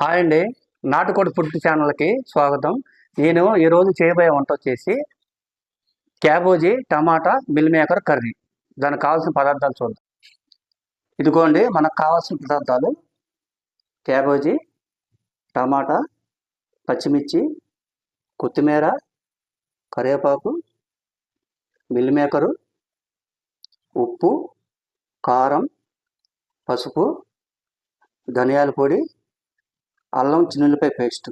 Hi అండి. నాటుకోడి food ఛానల్కి స్వాగతం. నేను ఈరోజు చేయబోయే వంట వచ్చేసి cabbage tomato meal maker curry. దానికి కావాల్సిన పదార్థాలు చూద్దాం. ఇదిగోండి మనకు కావాల్సిన పదార్థాలు. క్యాబోజీ టమాటా పచ్చిమిర్చి కొత్తిమీర కరివేపాకు మిల్ మేకరు ఉప్పు కారం పసుపు ధనియాల పొడి అల్లం చిన్నులపై పేస్ట్.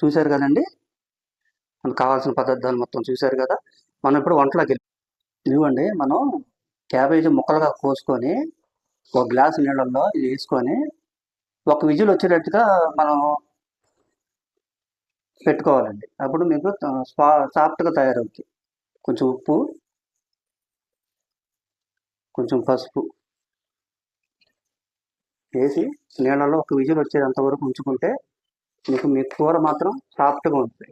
చూశారు కదండి? మనకు కావాల్సిన పదార్థాలు మొత్తం చూశారు కదా? మనం ఇప్పుడు వంటలోకి వెళ్ళి ఇదిగోండి మనం క్యాబేజీ ముక్కలుగా కోసుకొని ఒక గ్లాస్ నీళ్ళల్లో ఇది వేసుకొని ఒక విజిల్ వచ్చేటట్టుగా మనం పెట్టుకోవాలండి. అప్పుడు మీకు స్పా సాఫ్ట్గా తయారవుతుంది. కొంచెం ఉప్పు కొంచెం పసుపు. వేసి నీళ్ళలో ఒక విజిల్ వచ్చేంత వరకు ఉంచుకుంటే మీకు మీ కూర మాత్రం సాఫ్ట్గా ఉంటుంది.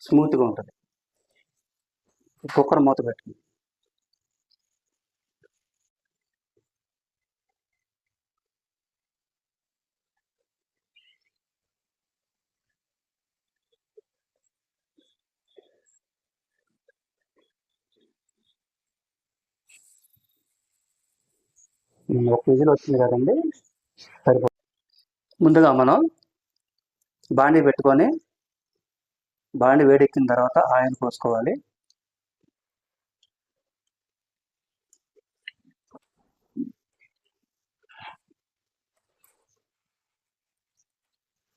స్మూత్గా ఉంటుంది. కుక్కర్ మూత పెట్టుకుంది ఒక విజిల్ వచ్చింది కదండి. సరిపో ముందుగా మనం బాండీ పెట్టుకొని బాండి వేడెక్కిన తర్వాత ఆయిల్ పోసుకోవాలి.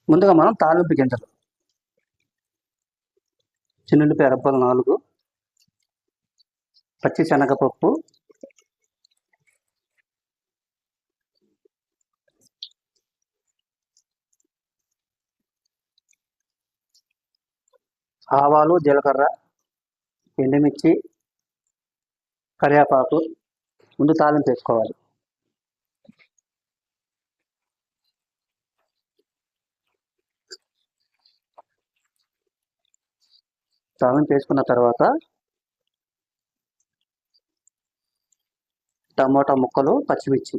ముందుగా మనం తాలింపు గింజలు. చిన్నుల్లిపాయ అరబ్బలు నాలుగు పచ్చి శనగపప్పు ఆవాలు జీలకర్ర ఎండుమిర్చి కరివేపాకు ముందు తాలింపు వేసుకోవాలి. తాలింపు వేసుకున్న తర్వాత టమోటా ముక్కలు పచ్చిమిర్చి.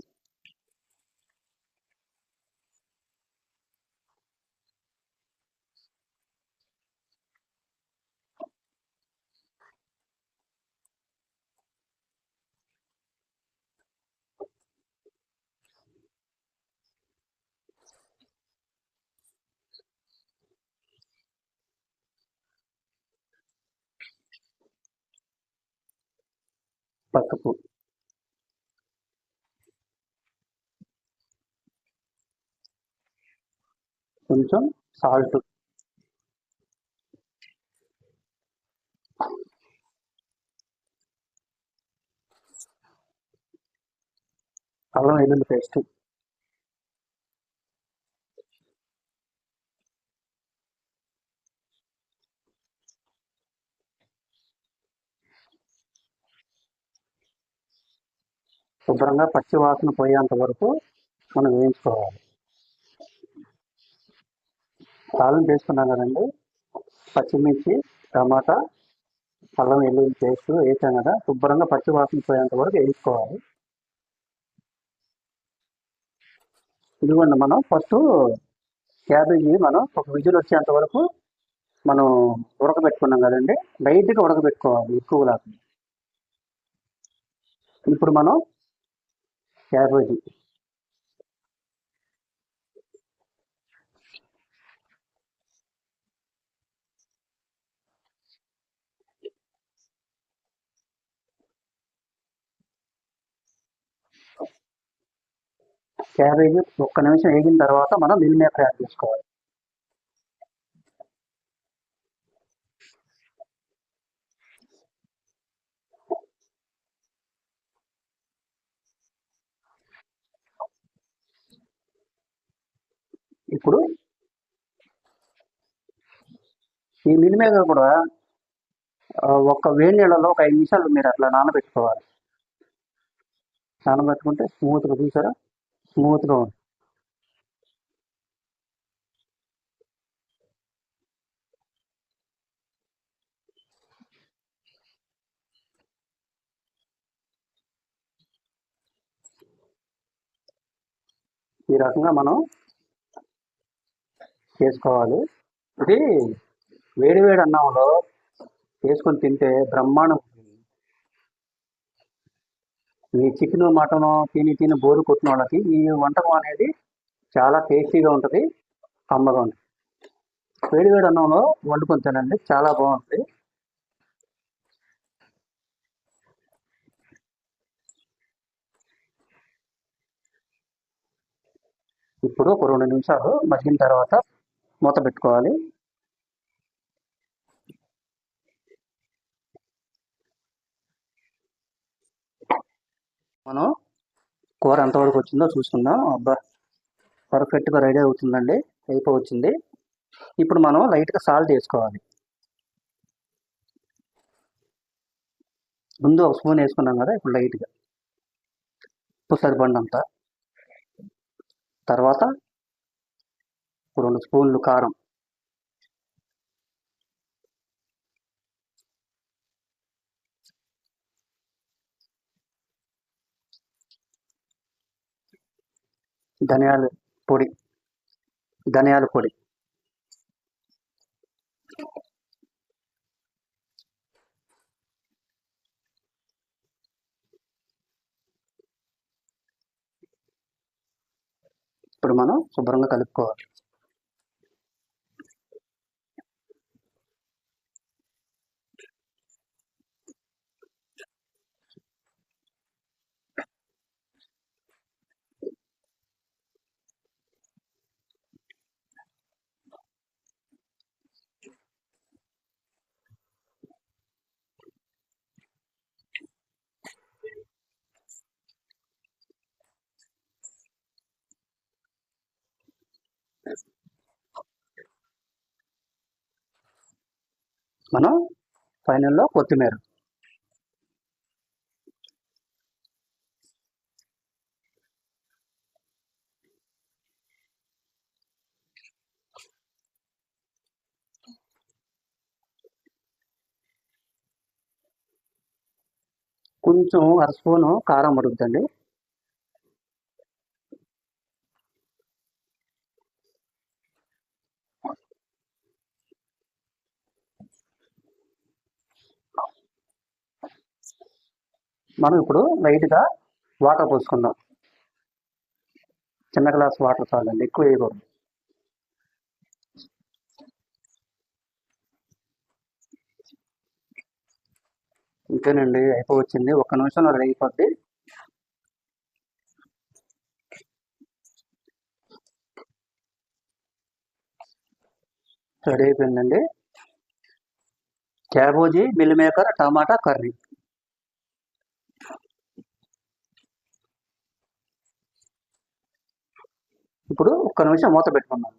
పసుపు కొంచెం సాల్ట్. అల్లం వెల్లుల్లి పేస్ట్. శుభ్రంగా పచ్చి వాసన పోయేంత వరకు మనం వేయించుకోవాలి. తాళం వేసుకున్నాం కదండి. పచ్చిమిర్చి టమాటా అల్లం వెల్లుల్లి పేస్ట్ వేసాం కదా. శుభ్రంగా పచ్చి వాసన పోయేంత వరకు వేయించుకోవాలి. ఇదిగోండి మనం ఫస్ట్ క్యాబేజీ మనం ఒక విజిల్ వచ్చేంత వరకు మనం ఉడకబెట్టుకున్నాం కదండి. లైట్గా ఉడకబెట్టుకోవాలి ఎక్కువ లేకుండా ఇప్పుడు మనం క్యాబేజీ క్యాబేజీ ఒక్క నిమిషం వేగిన తర్వాత మనం మిల్ మీద తయారు చేసుకోవాలి. ఇప్పుడు ఈ మిల్ కూడా ఒక వేడి నీళ్ళలో ఒక ఐదు నిమిషాలు మీరు అట్లా నానబెట్టుకోవాలి. నానబెట్టుకుంటే స్మూత్గా చూసారా? స్మూత్గా ఉంది. ఈ రకంగా మనం చేసుకోవాలి. ఇది వేడి వేడి అన్నంలో వేసుకొని తింటే బ్రహ్మాండం. ఈ చికెన్ మటన్ తిని తిని బోరు కొట్టిన వాళ్ళకి ఈ వంటకం అనేది చాలా టేస్టీగా ఉంటుంది కమ్మగా ఉంటుంది. వేడి వేడి అన్నంలో వండుకొని తినండి చాలా బాగుంటుంది. ఇప్పుడు ఒక రెండు నిమిషాలు మగ్గిన తర్వాత మూత పెట్టుకోవాలి. మనం కూర ఎంతవరకు వచ్చిందో చూసుకుందాం. అబ్బా పర్ఫెక్ట్గా రెడీ అవుతుందండి. అయిపోవచ్చింది. ఇప్పుడు మనం లైట్గా సాల్ట్ వేసుకోవాలి. ముందు ఒక స్పూన్ వేసుకున్నాం కదా ఇప్పుడు లైట్గా. ఉప్పు సరిపడినంత. తర్వాత రెండు స్పూన్లు కారం. ధనియాల పొడి ధనియాల పొడి. ఇప్పుడు మనం శుభ్రంగా కలుపుకోవాలి. మనం ఫైనల్లో కొత్తిమీర. కొంచెం అర స్పూను కారం పడుతుందండి మనం ఇప్పుడు లైట్గా వాటర్ పోసుకుందాం. చిన్న గ్లాస్ వాటర్ చాలండి ఎక్కువ వేయకూడదు. ఇంతేనండి అయిపోవచ్చింది. ఒక్క నిమిషంలో రెడీ అయిపోద్ది. రెడీ అయిపోయిందండి. Cabbage meal maker tomato curry ఇప్పుడు ఒక్క నిమిషం మూత పెట్టుకున్నాను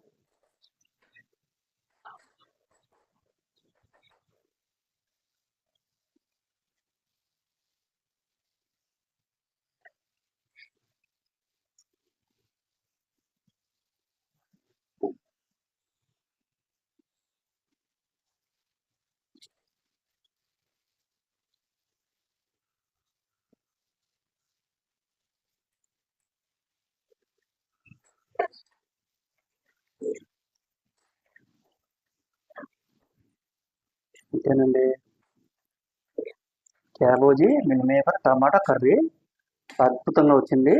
అంతేనండి cabbage meal maker tomato curry అద్భుతంగా వచ్చింది.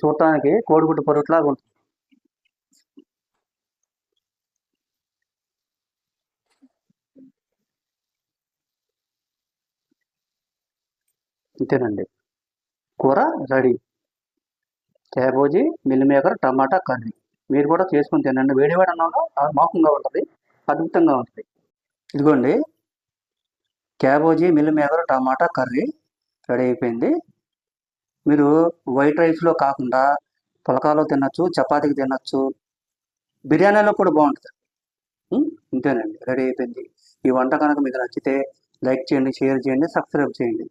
చూడటానికి కోడిగుడ్డు పొరుట్లాగా ఉంటుంది అంతేనండి కూర ready. Cabbage meal maker tomato curry. మీరు కూడా చేసుకుని తినండి. వేడి వేడి అన్నంలో మాకంగా ఉంటుంది. అద్భుతంగా ఉంటుంది. ఇదిగోండి. Cabbage meal maker tomato curry ready అయిపోయింది. మీరు వైట్ రైస్లో కాకుండా పులకాలో తినచ్చు చపాతీకి తినచ్చు బిర్యానీలో కూడా బాగుంటుంది. ఇంతేనండి రెడీ అయిపోయింది. ఈ వంట కనుక మీకు నచ్చితే లైక్ చేయండి షేర్ చేయండి సబ్స్క్రైబ్ చేయండి.